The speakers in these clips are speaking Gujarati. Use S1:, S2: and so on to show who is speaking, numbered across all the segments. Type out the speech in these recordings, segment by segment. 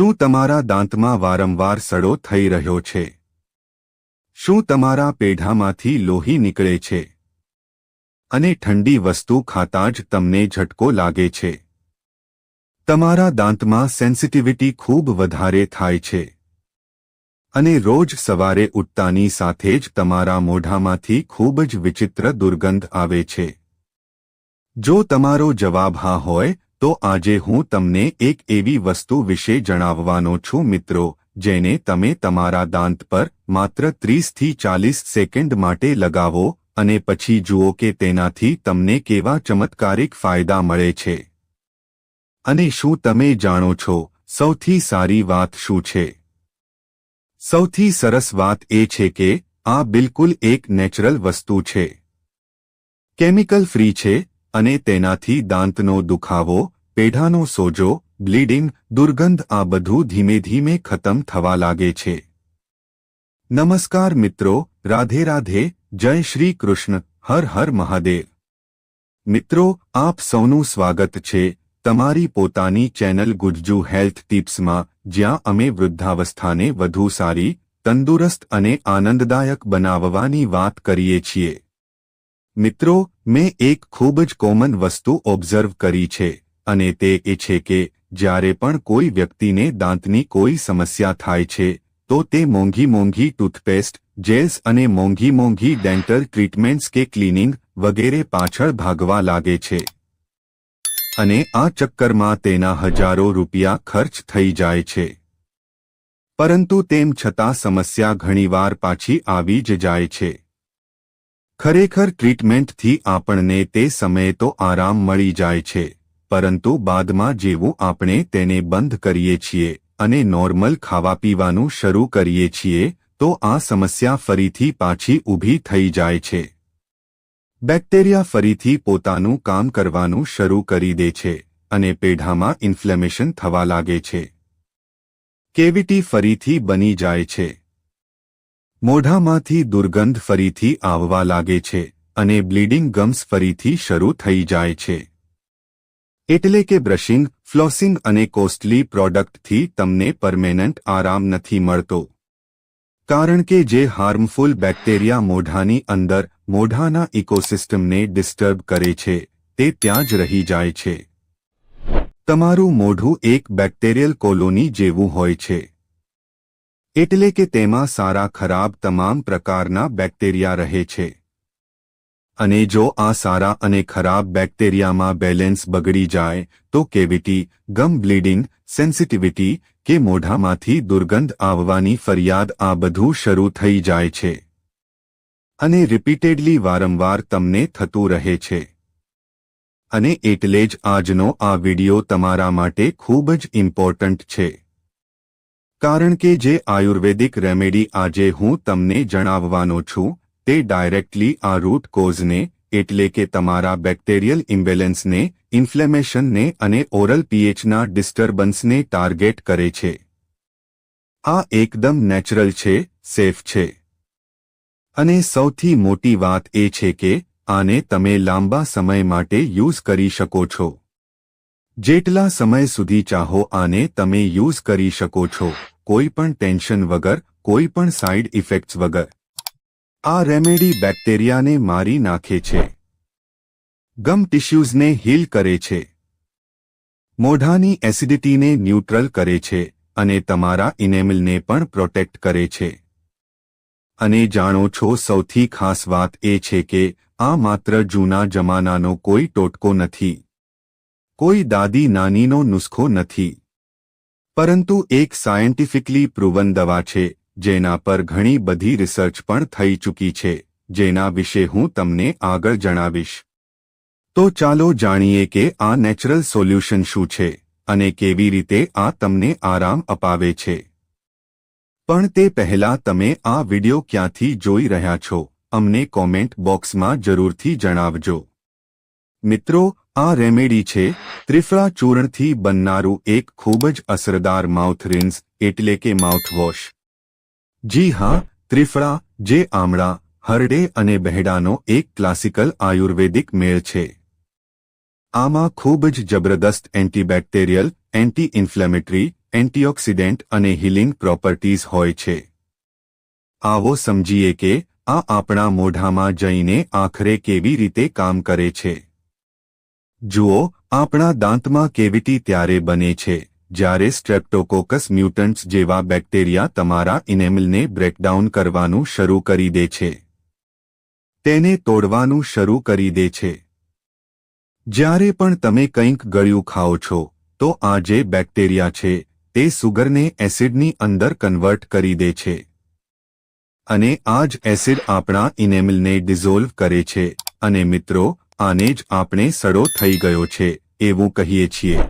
S1: શું તમારા દાંતમાં વારંવાર સડો થઈ રહ્યો છે? શું તમારા પેઢામાંથી લોહી નીકળે છે? અને ઠંડી વસ્તુ ખાતા જ તમને ઝટકો લાગે છે? તમારા દાંતમાં સેન્સિટિવિટી ખૂબ વધારે થાય છે. અને રોજ સવારે ઉઠતાની સાથે જ તમારા મોઢામાંથી ખૂબ જ વિચિત્ર દુર્ગંધ આવે છે. જો તમારો જવાબ હા હોય તો આજે હું તમને એક એવી વસ્તુ વિશે જણાવવાનો છું મિત્રો, જેને તમે તમારા દાંત પર માત્ર ત્રીસથી ચાલીસ સેકન્ડ માટે લગાવો અને પછી જુઓ કે તેનાથી તમને કેવા ચમત્કારિક ફાયદા મળે છે. અને શું તમે જાણો છો સૌથી સારી વાત શું છે? સૌથી સરસ વાત એ છે કે આ બિલકુલ એક નેચરલ વસ્તુ છે. કેમિકલ ફ્રી છે અને તેનાથી દાંતનો દુખાવો, પેઢાનો સોજો, બ્લીડિંગ, દુર્ગંધ આ બધું ધીમે ધીમે ખતમ થવા લાગે છે. નમસ્કાર મિત્રો, રાધે રાધે, જય શ્રી કૃષ્ણ, હર હર મહાદેવ. મિત્રો, આપ સૌનું સ્વાગત છે, તમારી પોતાની ચેનલ ગુજ્જુ હેલ્થ ટિપ્સમાં, જ્યાં અમે વૃદ્ધાવસ્થાને વધુ સારી, તંદુરસ્ત અને આનંદદાયક બનાવવાની વાત કરીએ છીએ. મિત્રો, મેં એક ખૂબ જ કોમન વસ્તુ ઓબ્ઝર્વ કરી છે, અને તે એ છે કે, જ્યારે પણ કોઈ વ્યક્તિને દાંતની કોઈ સમસ્યા થાય છે, તો તે મોંઘી મોંઘી ટૂથપેસ્ટ, જેલ્સ અને મોંઘી મોંઘી ડેન્ટલ ટ્રીટમેન્ટ્સ કે ક્લિનિંગ વગેરે પાછળ ભાગવા લાગે છે. અને આ ચક્કરમાં તેના હજારો રૂપિયા ખર્ચ થઈ જાય છે. પરંતુ તેમ છતાં સમસ્યા ઘણીવાર પાછી આવી જ જાય છે. ખરેખર ટ્રીટમેન્ટથી આપણને તે સમયે તો આરામ મળી જાય છે, પરંતુ બાદમાં જેવું આપણે તેને બંધ કરીએ છીએ અને નોર્મલ ખાવા પીવાનું શરૂ કરીએ છીએ, તો આ સમસ્યા ફરીથી પાછી ઊભી થઈ જાય છે. બેક્ટેરિયા ફરીથી પોતાનું કામ કરવાનું શરૂ કરી દે છે અને પેઢામાં ઇન્ફ્લેમેશન થવા લાગે છે. કેવિટી ફરીથી બની જાય છે. મોઢામાંથી દુર્ગંધ ફરીથી આવવા લાગે છે અને બ્લીડિંગ ગમ્સ ફરીથી શરૂ થઈ જાય છે. એટલે કે બ્રશિંગ, ફ્લોસિંગ અને કોસ્ટલી પ્રોડક્ટથી તમને પરમેનન્ટ આરામ નથી મળતો. કારણ કે જે હાર્મફુલ બેક્ટેરિયા મોઢાની અંદર, મોઢાના ઇકોસિસ્ટમને ડિસ્ટર્બ કરે છે, તે ત્યાં જ રહી જાય છે. તમારું મોઢું એક બેક્ટેરિયલ કોલોની જેવું હોય છે. એટલે કે તેમાં સારા ખરાબ તમામ પ્રકારના બેક્ટેરિયા રહે છે. અને જો આ સારા અને ખરાબ બેક્ટેરિયામાં બેલેન્સ બગડી જાય, તો કેવિટી, ગમ બ્લીડિંગ, સેન્સિટિવિટી કે મોઢામાંથી દુર્ગંધ આવવાની ફરિયાદ આ બધું શરૂ થઈ જાય છે. અને રિપીટેડલી વારંવાર તમને થતું રહે છે. અને એટલે જ આજનો આ વિડિયો તમારા માટે ખૂબ જ ઇમ્પોર્ટન્ટ છે. કારણ કે જે આયુર્વેદિક રેમેડી આજે હું તમને જણાવવાનો છું, તે ડાયરેક્ટલી આ રૂટ કોઝને એટલે કે તમારા બેક્ટેરિયલ ઇમ્બેલેન્સને ઇન્ફ્લેમેશનને અને ઓરલ પીએચના ડિસ્ટર્બન્સને ટાર્ગેટ કરે છે. આ એકદમ નેચરલ છે, સેફ છે. અને સૌથી મોટી વાત એ છે કે, આને તમે લાંબા સમય માટે યુઝ કરી શકો છો. જેટલા સમય સુધી ચાહો આને તમે યુઝ કરી શકો છો. કોઈ પણ ટેન્શન વગર, કોઈ પણ સાઇડ ઇફેક્ટ્સ વગર. આ રેમેડી બેક્ટેરિયાને મારી નાખે છે. ગમ ટિશ્યુઝને હીલ કરે છે. મોઢાની એસિડિટીને ન્યુટ્રલ કરે છે અને તમારા ઇનેમલને પણ પ્રોટેક્ટ કરે છે. અને જાણો છો, સૌથી ખાસ વાત એ છે કે, આ માત્ર જૂના જમાનાનો કોઈ ટોટકો નથી. કોઈ દાદી નાનીનો નુસ્ખો નથી. પરંતુ એક સાયન્ટિફિકલી પ્રુવન દવા છે, જેના પર ઘણી બધી રિસર્ચ પણ થઈ ચૂકી છે, જેના વિશે હું તમને આગળ જણાવીશ. તો ચાલો જાણીએ કે આ નેચરલ સોલ્યુશન શું છે, અને કેવી રીતે આ તમને આરામ અપાવે છે. પણ તે પહેલા તમે આ વિડિયો ક્યાંથી જોઈ રહ્યા છો, અમને કોમેન્ટ બોક્સમાં જરૂરથી જણાવજો. મિત્રો આ રેમેડી છે ત્રિફળા ચૂર્ણથી બનનારું એક ખૂબ જ અસરદાર માઉથ રિન્સ એટલે કે માઉથવોશ. જી હા, ત્રિફળા, જે આમળા, હરડે અને બહેડાનો એક ક્લાસિકલ આયુર્વેદિક મેળ છે. આમાં ખૂબ જ જબરદસ્ત એન્ટીબેક્ટેરિયલ એન્ટી ઇન્ફ્લેમેટરી એન્ટીઓક્સિડન્ટ અને હિલિંગ પ્રોપર્ટીઝ હોય છે. આવો સમજીએ કે આ આપણા મોઢામાં જઈને આખરે કેવી રીતે કામ કરે છે. જુઓ, આપણા દાંતમાં કેવિટી ત્યારે બને છે, જ્યારે સ્ટ્રેપ્ટોકોકસ મ્યુટન્ટ્સ જેવા બેક્ટેરિયા તમારા ઇનેમલને બ્રેકડાઉન કરવાનું શરૂ કરી દે છે. તેને તોડવાનું શરૂ કરી દે છે. જ્યારે પણ તમે કંઈક ગળ્યું ખાઓ છો, તો આ જે બેક્ટેરિયા છે, તે સુગરને એસિડની અંદર કન્વર્ટ કરી દે છે. અને આ જ એસિડ આપણા ઇનેમલને ડિઝોલ્વ કરે છે. અને મિત્રો આને જ આપણે સડો થઈ ગયો છે, એવું કહીએ છીએ.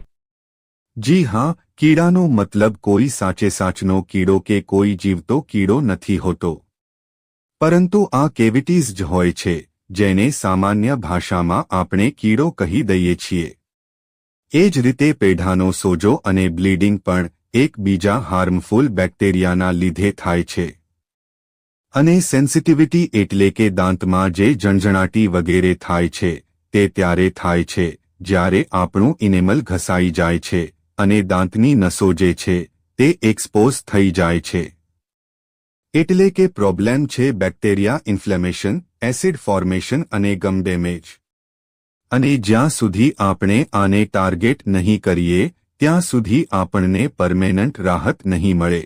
S1: જી હા, કીડાનો મતલબ કોઈ સાચે સાચનો કીડો કે કોઈ જીવતો કીડો નથી હોતો. પરંતુ આ કેવિટીઝ જ હોય છે, જેને સામાન્ય ભાષામાં આપણે કીડો કહી દઈએ છીએ. એ જ રીતે પેઢાનો સોજો અને બ્લીડિંગ પણ એકબીજા હાર્મફુલ બેક્ટેરિયાના લીધે થાય છે. અને સેન્સિટિવિટી એટલે કે દાંતમાં જે જણજણાટી વગેરે થાય છે, તે ત્યારે થાય છે, જ્યારે આપણું ઇનેમલ ઘસાઈ જાય છે અને દાંતની નસો જે છે, તે એક્સપોઝ થઈ જાય છે. એટલે કે પ્રોબ્લેમ છે બેક્ટેરિયા ઇન્ફ્લેમેશન એસિડ ફોર્મેશન અને ગમ ડેમેજ અને જ્યાં સુધી આપણે આને ટાર્ગેટ નહીં કરીએ, ત્યાં સુધી આપણને પરમેનન્ટ રાહત નહીં મળે.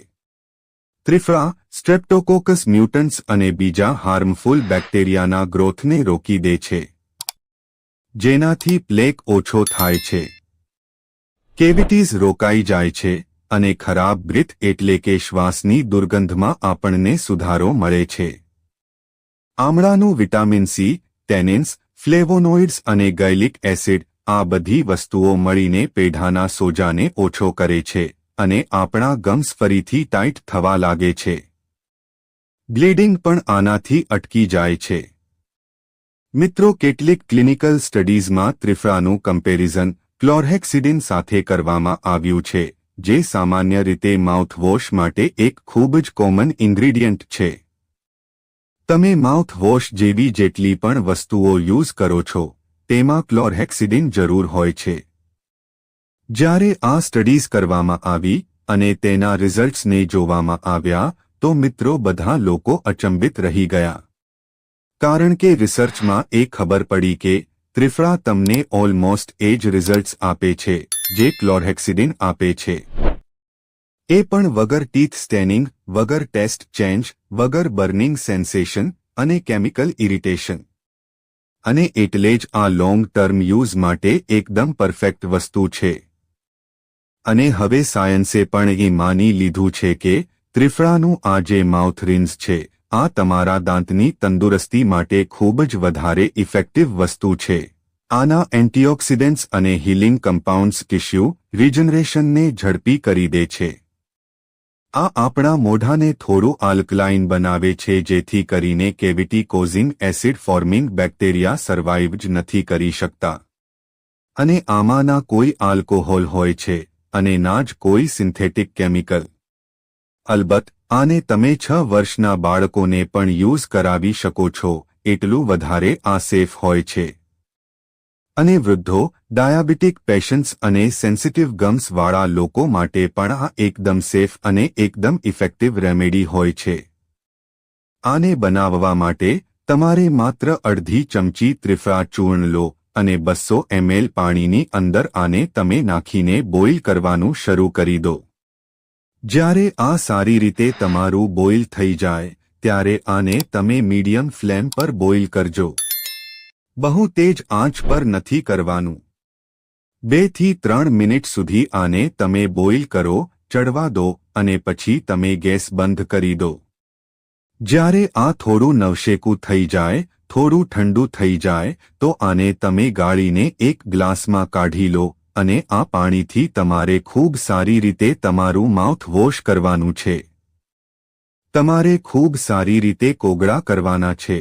S1: ત્રિફળા, સ્ટ્રેપ્ટોકોકસ મ્યુટન્ટ્સ અને બીજા હાર્મફુલ બેક્ટેરિયાના ગ્રોથને રોકી દે છે. જેનાથી પ્લેક ઓછો થાય છે. કેવિટીઝ રોકાઈ જાય છે અને ખરાબ બ્રિથ એટલે કે શ્વાસની દુર્ગંધમાં આપણને સુધારો મળે છે. આમળાનું વિટામિન સી, ટેનિન્સ, ફ્લેવોનોઇડ્સ અને ગૈલિક એસિડ આ બધી વસ્તુઓ મળીને પેઢાના સોજાને ઓછો કરે છે. અને આપણા ગમ્સ ફરીથી ટાઈટ થવા લાગે છે. બ્લીડિંગ પણ આનાથી અટકી જાય છે. મિત્રો, કેટલીક ક્લિનિકલ સ્ટડીઝમાં ત્રિફળાનું કમ્પેરિઝન ક્લોરહેક્સિડિન સાથે કરવામાં આવ્યું છે, જે સામાન્ય રીતે માઉથવોશ માટે એક ખૂબ જ કોમન ઇન્ગ્રીડિયન્ટ છે. તમે માઉથવોશ જેવી જેટલી પણ વસ્તુઓ યુઝ કરો છો, તેમાં ક્લોરહેક્સિડિન જરૂર હોય છે. જ્યારે આ સ્ટડીઝ કરવામાં આવી અને તેના રિઝલ્ટ્સને જોવામાં આવ્યા, તો મિત્રો બધા લોકો અચંબિત રહી ગયા. કારણ કે રિસર્ચમાં એ ખબર પડી કે ત્રિફળા તમને ઓલમોસ્ટ એ જ રિઝલ્ટ્સ આપે છે, જે ક્લોરહેક્સિડિન આપે છે. એ પણ વગર ટીથ સ્ટેનિંગ, વગર ટેસ્ટ ચેન્જ, વગર બર્નિંગ સેન્સેશન અને કેમિકલ ઇરિટેશન. અને એટલે જ આ લોંગ ટર્મ યુઝ માટે એકદમ પરફેક્ટ વસ્તુ છે. અને હવે સાયન્સે પણ એ માની લીધું છે કે ત્રિફળાનું આ જે માઉથ રિન્સ છે, આ તમારા દાંતની તંદુરસ્તી માટે ખૂબ જ વધારે ઇફેક્ટિવ વસ્તુ છે. આના એન્ટીઓક્સિડન્ટ્સ અને હિલિંગ કમ્પાઉન્ડ્સ ટિશ્યુ રિજનરેશનને ઝડપી કરી દે છે. આ આપણા મોઢાને થોડું આલ્કલાઇન બનાવે છે જેથી કરીને cavity causing acid forming bacteria survive જ નથી કરી શકતા. અને આમાંના કોઈ આલ્કોહોલ હોય છે અને ના જ કોઈ સિન્થેટિક કેમિકલ અલબત્ત, આને તમે છ વર્ષના બાળકોને પણ યુઝ કરાવી શકો છો, એટલું વધારે આ સેફ હોય છે. અને વૃદ્ધો ડાયાબિટીક પેશન્ટ્સ અને સેન્સિટિવ ગમ્સવાળા લોકો માટે પણ આ એકદમ સેફ અને એકદમ ઇફેક્ટિવ રેમેડી હોય છે. આને બનાવવા માટે તમારે માત્ર અડધી ચમચી ત્રિફળા ચૂર્ણ લો અને બસો એમએલ પાણીની અંદર આને તમે નાખીને બોઇલ કરવાનું શરૂ કરી દો. જ્યારે આ સારી રીતે તમારું બોઇલ થઈ જાય, ત્યારે આને તમે મીડિયમ ફ્લેમ પર બોઇલ કરજો. બહુ તેજ આંચ પર નથી કરવાનું. બેથી ત્રણ મિનિટ સુધી આને તમે બોઇલ કરો, ચડવા દો અને પછી તમે ગેસ બંધ કરી દો. જ્યારે આ થોડું નવશેકું થઈ જાય થોડું ઠંડુ થઈ જાય, તો આને તમે ગાળીને એક ગ્લાસમાં કાઢી લો અને આ પાણીથી તમારે ખૂબ સારી રીતે તમારું માઉથ વોશ કરવાનું છે. તમારે ખૂબ સારી રીતે કોગળા કરવાના છે.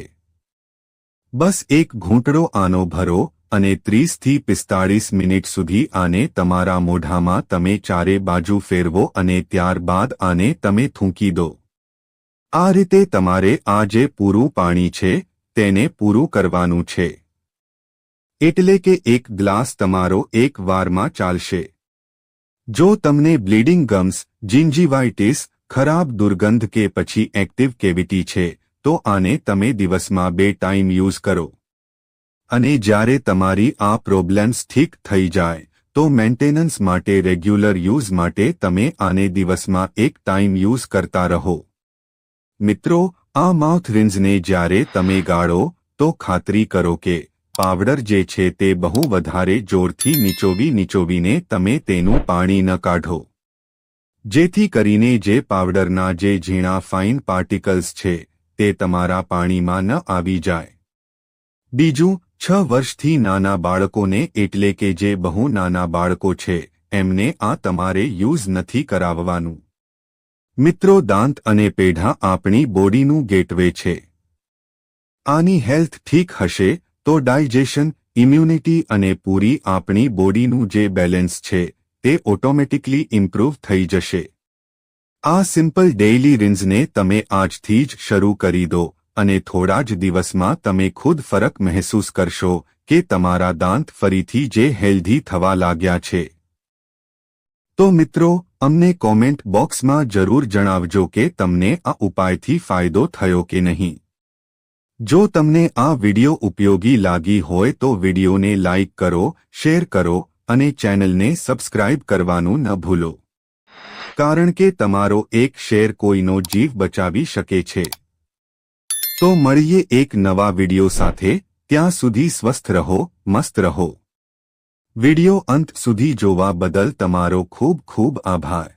S1: બસ એક ઘૂંટડો આનો ભરો અને ત્રીસથી પિસ્તાળીસ મિનિટ સુધી આને તમારા મોઢામાં તમે ચારે બાજુ ફેરવો અને ત્યારબાદ આને તમે થૂંકી દો. આ રીતે તમારે આ જે પૂરું પાણી છે તેને પૂરું કરવાનું છે. એટલે કે એક ગ્લાસ તમારો એક વારમાં ચાલશે. જો તમને બ્લીડિંગ ગમ્સ, જિંજીવાઇટિસ, ખરાબ દુર્ગંધ કે પછી એક્ટિવ કેવિટી છે, તો આને તમે દિવસમાં બે ટાઈમ યુઝ કરો. અને જ્યારે તમારી આ પ્રોબ્લેમ્સ ઠીક થઈ જાય, તો મેન્ટેનન્સ માટે રેગ્યુલર યુઝ માટે તમે આને દિવસમાં એક ટાઈમ યુઝ કરતા રહો. મિત્રો, આ માઉથ રિન્સને જ્યારે તમે ગાળો, તો ખાતરી કરો કે પાવડર જે છે તે બહુ વધારે જોરથી નીચોવી નીચોવીને તમે તેનું પાણી ન કાઢો. જેથી કરીને જે પાવડરના જે ઝીણા ફાઇન પાર્ટિકલ્સ છે, તે તમારા પાણીમાં ન આવી જાય. બીજું, છ વર્ષથી નાના બાળકોને એટલે કે જે બહુ નાના બાળકો છે, એમને આ તમારે યુઝ નથી કરાવવાનું. મિત્રો, દાંત અને પેઢા આપણી બોડીનું ગેટવે છે. આની હેલ્થ ઠીક હશે, તો ડાયજેશન, ઇમ્યુનિટી અને પૂરી આપણી બોડીનું જે બેલેન્સ છે, તે ઓટોમેટિકલી ઇમ્પ્રૂવ થઈ જશે. આ સિમ્પલ ડેઇલી રિન્સને તમે આજથી જ શરૂ કરી દો અને થોડા જ દિવસમાં તમે ખુદ ફરક મહેસૂસ કરશો કે તમારા દાંત ફરીથી જે હેલ્ધી થવા લાગ્યા છે. તો મિત્રો, અમને કોમેન્ટ બોક્સમાં જરૂર જણાવજો કે તમને આ ઉપાયથી ફાયદો થયો કે નહીં. જો તમને આ વિડિયો ઉપયોગી લાગી હોય તો વિડિયોને લાઇક કરો, શેર કરો અને ચેનલને સબસ્ક્રાઇબ કરવાનું ન ભૂલો. કારણ કે તમારો એક શેર કોઈનો જીવ બચાવી શકે છે. તો મળીએ એક નવા વિડિયો સાથે. ત્યાં સુધી સ્વસ્થ રહો, મસ્ત રહો. વિડિયો અંત સુધી જોવા બદલ તમારો ખૂબ ખૂબ આભાર.